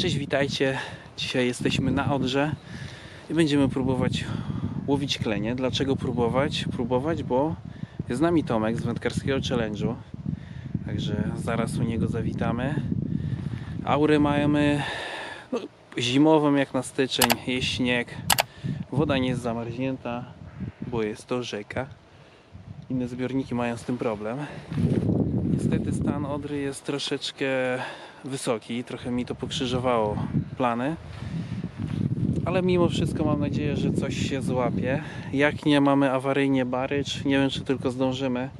Cześć, witajcie. Dzisiaj jesteśmy na Odrze i będziemy próbować łowić klenie. Dlaczego próbować? Próbować, bo jest z nami Tomek z wędkarskiego challenge'u. Także zaraz u niego zawitamy. Aurę mamy no, zimową jak na styczeń, jest śnieg. Woda nie jest zamarznięta, bo jest to rzeka. Inne zbiorniki mają z tym problem. Niestety stan Odry jest troszeczkę wysoki, trochę mi to pokrzyżowało plany. Ale mimo wszystko mam nadzieję, że coś się złapie. Jak nie mamy awaryjnie barycz, nie wiem czy tylko zdążymy.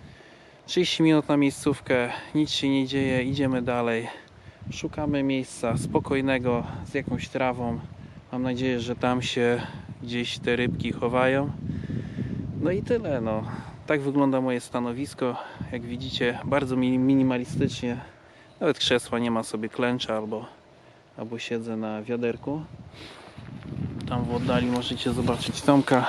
30 minut na miejscówkę, nic się nie dzieje, idziemy dalej. Szukamy miejsca spokojnego z jakąś trawą. Mam nadzieję, że tam się gdzieś te rybki chowają. No i tyle. No. Tak wygląda moje stanowisko. Jak widzicie, bardzo mi- minimalistycznie. Nawet krzesła nie ma sobie klęcza albo, albo siedzę na wiaderku. Tam w oddali możecie zobaczyć Tomka.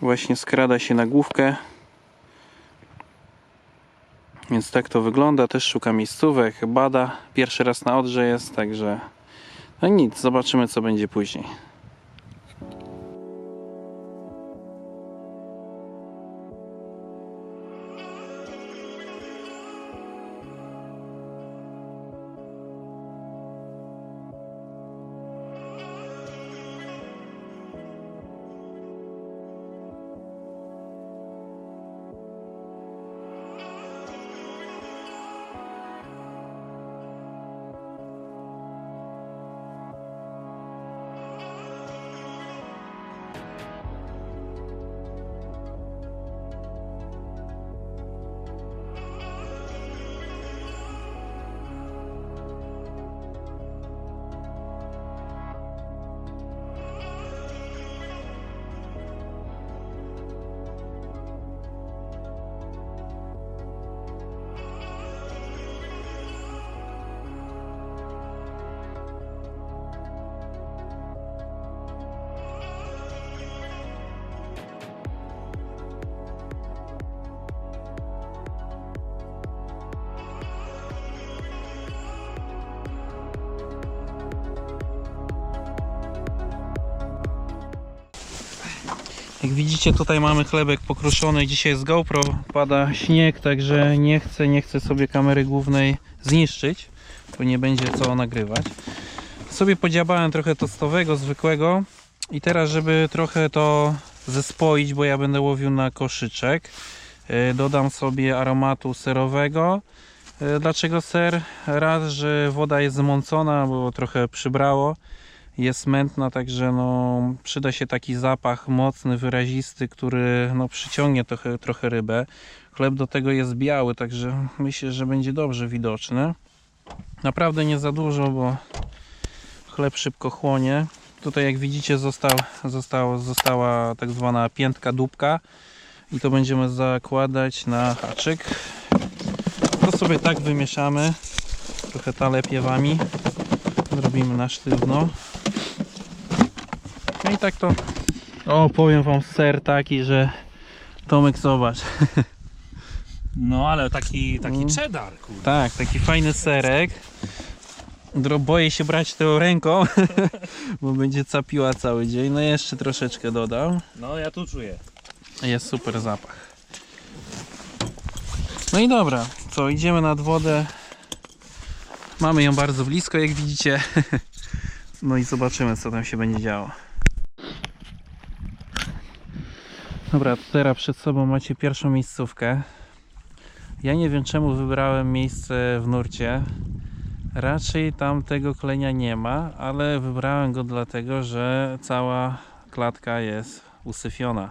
Właśnie skrada się na główkę. Więc tak to wygląda. Też szuka miejscówek, bada. Pierwszy raz na Odrze jest, także no nic, zobaczymy co będzie później. Jak widzicie tutaj mamy chlebek pokruszony dzisiaj z GoPro, pada śnieg, także nie chcę, nie chcę sobie kamery głównej zniszczyć, bo nie będzie co nagrywać. Sobie podziabałem trochę tostowego, zwykłego i teraz żeby trochę to zespoić, bo ja będę łowił na koszyczek, yy, dodam sobie aromatu serowego. Yy, Dlaczego ser? Raz, że woda jest zmącona, bo trochę przybrało jest mętna, także no, przyda się taki zapach mocny, wyrazisty, który no, przyciągnie trochę, trochę rybę. Chleb do tego jest biały, także myślę, że będzie dobrze widoczny. Naprawdę nie za dużo, bo chleb szybko chłonie. Tutaj jak widzicie został, został, została tak zwana piętka dupka i to będziemy zakładać na haczyk. To sobie tak wymieszamy, trochę talepiewami. Zrobimy na sztywno. No i tak to. O, powiem wam ser taki, że Tomek zobacz. No ale taki, taki Mm. cheddar, kurde. Tak, taki fajny serek. Boję się brać to ręką, bo będzie capiła cały dzień. No jeszcze troszeczkę dodam. No ja tu czuję. Jest super zapach. No i dobra, co, idziemy nad wodę. Mamy ją bardzo blisko, jak widzicie. No i zobaczymy, co tam się będzie działo. Dobra, teraz przed sobą macie pierwszą miejscówkę. Ja nie wiem, czemu wybrałem miejsce w nurcie. Raczej tam tego klenia nie ma, ale wybrałem go dlatego, że cała klatka jest usyfiona.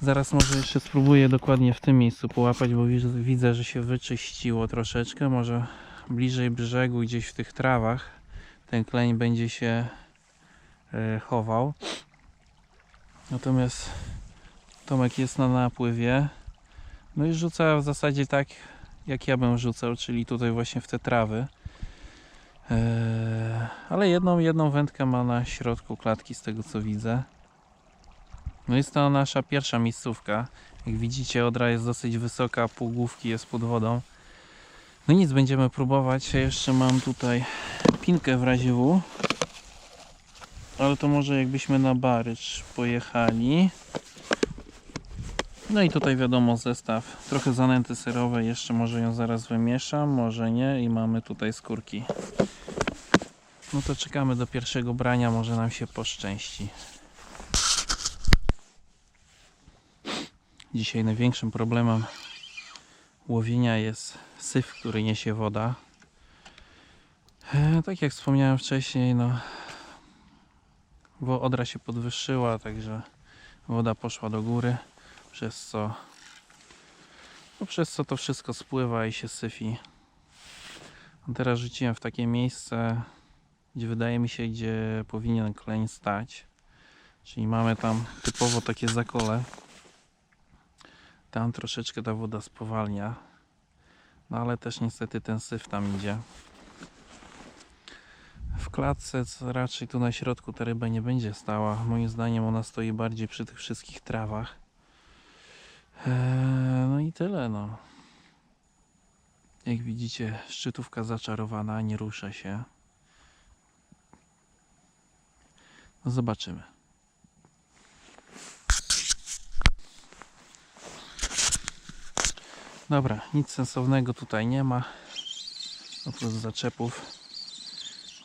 Zaraz może jeszcze spróbuję dokładnie w tym miejscu połapać, bo widzę, że się wyczyściło troszeczkę. Może bliżej brzegu, gdzieś w tych trawach, ten kleń będzie się e, chował. Natomiast Tomek jest na napływie. No i rzuca w zasadzie tak, jak ja bym rzucał, czyli tutaj właśnie w te trawy. E, ale jedną, jedną wędkę ma na środku klatki, z tego co widzę. No jest to nasza pierwsza miejscówka. Jak widzicie, odra jest dosyć wysoka, półgłówki jest pod wodą. No nic, będziemy próbować. Ja jeszcze mam tutaj pinkę w razie W. Ale to może jakbyśmy na Barycz pojechali. No i tutaj wiadomo zestaw. Trochę zanęty serowe. Jeszcze może ją zaraz wymieszam, może nie. I mamy tutaj skórki. No to czekamy do pierwszego brania. Może nam się poszczęści. Dzisiaj największym problemem łowienia jest syf, który niesie woda. E, tak jak wspomniałem wcześniej, no wo- odra się podwyższyła, także woda poszła do góry, przez co no, przez co to wszystko spływa i się syfi. A Teraz rzuciłem w takie miejsce, gdzie wydaje mi się, gdzie powinien kleń stać. Czyli mamy tam typowo takie zakole. Tam troszeczkę ta woda spowalnia. No ale też niestety ten syf tam idzie. W klatce raczej tu na środku ta ryba nie będzie stała. Moim zdaniem ona stoi bardziej przy tych wszystkich trawach. Eee, no i tyle no. Jak widzicie szczytówka zaczarowana, nie rusza się. No zobaczymy. Dobra, nic sensownego tutaj nie ma. Oprócz zaczepów.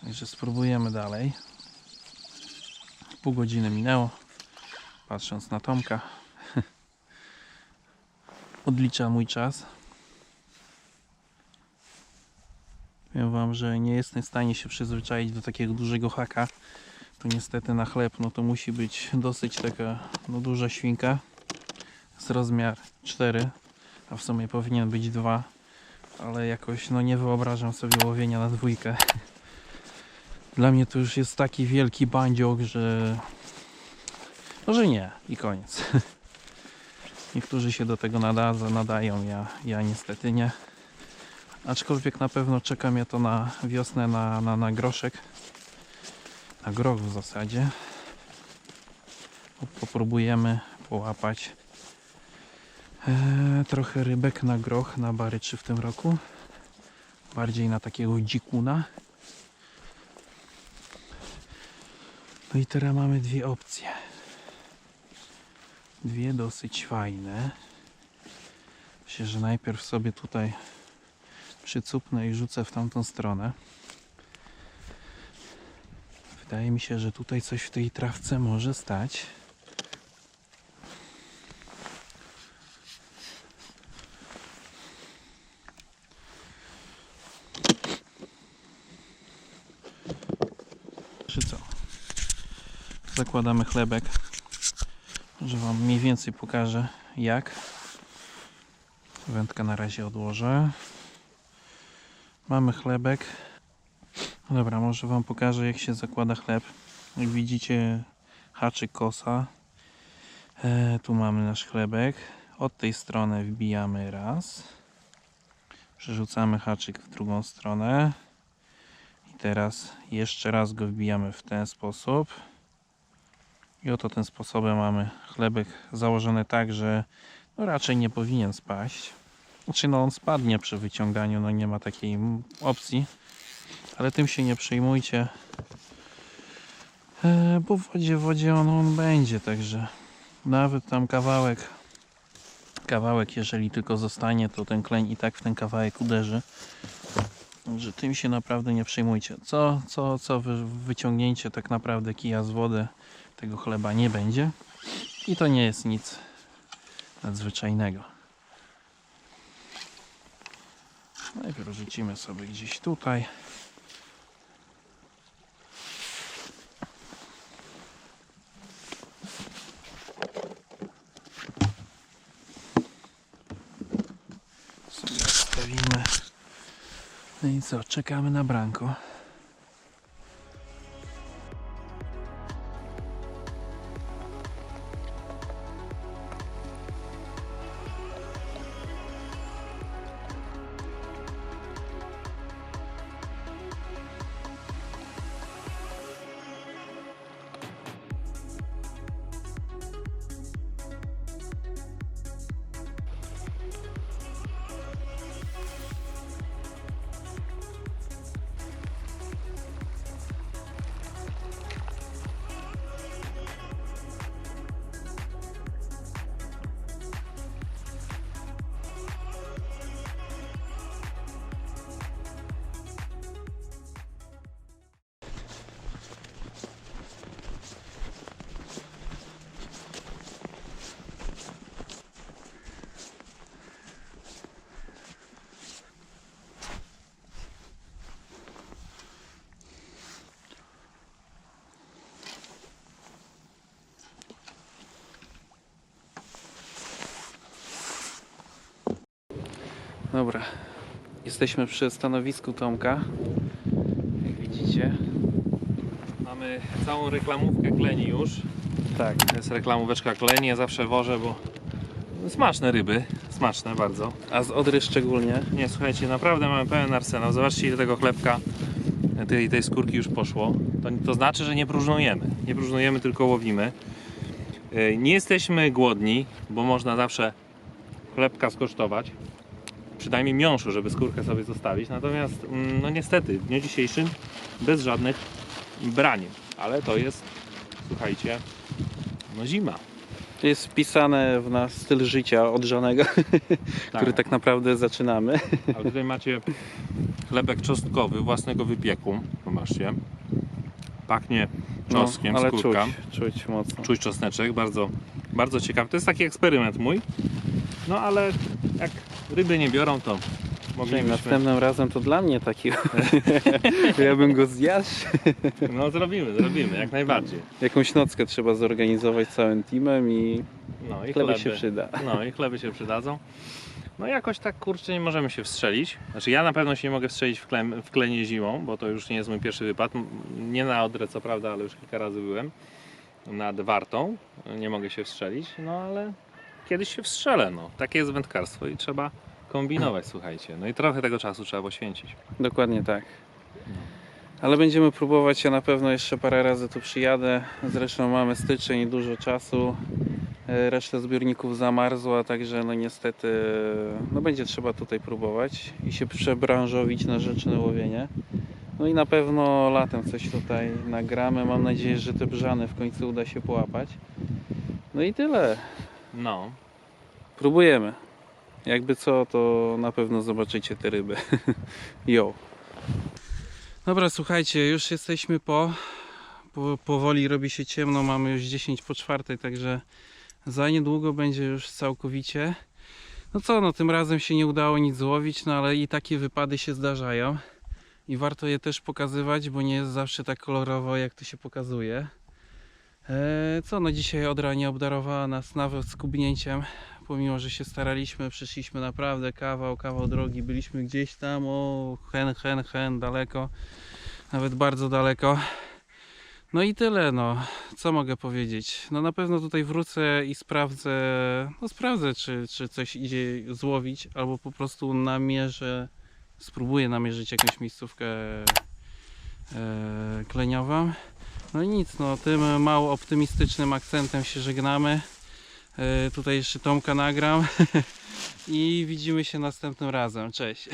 Także spróbujemy dalej. Pół godziny minęło. Patrząc na Tomka. Odlicza mój czas. Powiem wam, że nie jestem w stanie się przyzwyczaić do takiego dużego haka. To niestety na chleb, no to musi być dosyć taka no, duża świnka. Z rozmiar 4 a w sumie powinien być dwa, ale jakoś no nie wyobrażam sobie łowienia na dwójkę. Dla mnie to już jest taki wielki bandziok, że może nie i koniec. Niektórzy się do tego nada, nadają, ja, ja niestety nie. Aczkolwiek na pewno czeka mnie to na wiosnę, na, na, na groszek. Na groch w zasadzie. Popróbujemy połapać Eee, trochę rybek na groch, na baryczy w tym roku. Bardziej na takiego dzikuna. No i teraz mamy dwie opcje. Dwie dosyć fajne. Myślę, że najpierw sobie tutaj przycupnę i rzucę w tamtą stronę. Wydaje mi się, że tutaj coś w tej trawce może stać. Czy co? Zakładamy chlebek. Że Wam mniej więcej pokażę jak. Wędkę na razie odłożę. Mamy chlebek. Dobra, może Wam pokażę jak się zakłada chleb. Jak widzicie haczyk kosa. E, tu mamy nasz chlebek. Od tej strony wbijamy raz. Przerzucamy haczyk w drugą stronę. I teraz jeszcze raz go wbijamy w ten sposób. I oto tym sposobem mamy chlebek założony tak, że no raczej nie powinien spaść. Znaczy no on spadnie przy wyciąganiu, no nie ma takiej opcji. Ale tym się nie przejmujcie. E, bo w wodzie, w wodzie on, on będzie, także nawet tam kawałek kawałek, jeżeli tylko zostanie, to ten kleń i tak w ten kawałek uderzy. Także tym się naprawdę nie przejmujcie. Co, co, co wy, wyciągnięcie tak naprawdę kija z wody tego chleba nie będzie. I to nie jest nic nadzwyczajnego. Najpierw rzucimy sobie gdzieś tutaj. Sobie odstawimy. No i co, czekamy na branko. Dobra. Jesteśmy przy stanowisku Tomka. Jak widzicie. Mamy całą reklamówkę kleni już. Tak. To jest reklamóweczka kleni, ja zawsze wożę, bo smaczne ryby, smaczne bardzo. A z Odry szczególnie. Nie, słuchajcie, naprawdę mamy pełen arsenał. Zobaczcie ile tego chlebka, tej, tej skórki już poszło. To, to znaczy, że nie próżnujemy. Nie próżnujemy, tylko łowimy. Yy, Nie jesteśmy głodni, bo można zawsze chlebka skosztować. Przynajmniej miąższu, żeby skórkę sobie zostawić. Natomiast, mm, no niestety, w dniu dzisiejszym bez żadnych brań. Ale to jest, słuchajcie, no zima. Jest wpisane w nas styl życia odrzanego, który tak naprawdę zaczynamy. Ale tutaj macie chlebek czosnkowy własnego wypieku. Zobaczcie. Pachnie czosnkiem, No, ale skórka. czuć, czuć mocno. Czuć czosneczek, bardzo, bardzo ciekawy. To jest taki eksperyment mój. No ale jak ryby nie biorą, to moglibyśmy... następnym razem to dla mnie taki. ja bym go zjadł. No zrobimy, zrobimy, jak najbardziej. Jakąś nockę trzeba zorganizować całym teamem i No i chleby chleby się przyda. No i chleby się przydadzą. No jakoś tak kurczę nie możemy się wstrzelić. Znaczy ja na pewno się nie mogę wstrzelić w, klem, w klenie zimą, bo to już nie jest mój pierwszy wypad. Nie na Odrę co prawda, ale już kilka razy byłem. Nad Wartą nie mogę się wstrzelić, no ale kiedyś się wstrzelę. No. Takie jest wędkarstwo i trzeba kombinować, słuchajcie. No i trochę tego czasu trzeba poświęcić. Dokładnie tak. Ale będziemy próbować, ja na pewno jeszcze parę razy tu przyjadę. Zresztą mamy styczeń i dużo czasu. E, Reszta zbiorników zamarzła, także no niestety no będzie trzeba tutaj próbować i się przebranżowić na rzeczne łowienie. No i na pewno latem coś tutaj nagramy. Mam nadzieję, że te brzany w końcu uda się połapać. No i tyle. No, Próbujemy. Jakby co, to na pewno zobaczycie te ryby. Jo. Dobra, słuchajcie, już jesteśmy po, po. Powoli robi się ciemno, mamy już 10 po czwartej, także za niedługo będzie już całkowicie. No co, no tym razem się nie udało nic złowić, no ale i takie wypady się zdarzają. I warto je też pokazywać, bo nie jest zawsze tak kolorowo, jak to się pokazuje. Eee, co, no dzisiaj Odra nie obdarowała nas nawet skubnięciem pomimo, że się staraliśmy, przeszliśmy naprawdę kawał, kawał drogi, byliśmy gdzieś tam, o hen, hen, hen, daleko, nawet bardzo daleko. No i tyle, no. Co mogę powiedzieć? No na pewno tutaj wrócę i sprawdzę, no sprawdzę, czy, czy coś idzie złowić, albo po prostu namierzę, spróbuję namierzyć jakąś miejscówkę e, kleniową. No i nic, no tym mało optymistycznym akcentem się żegnamy. E, Tutaj jeszcze Tomka nagram i widzimy się następnym razem. Cześć.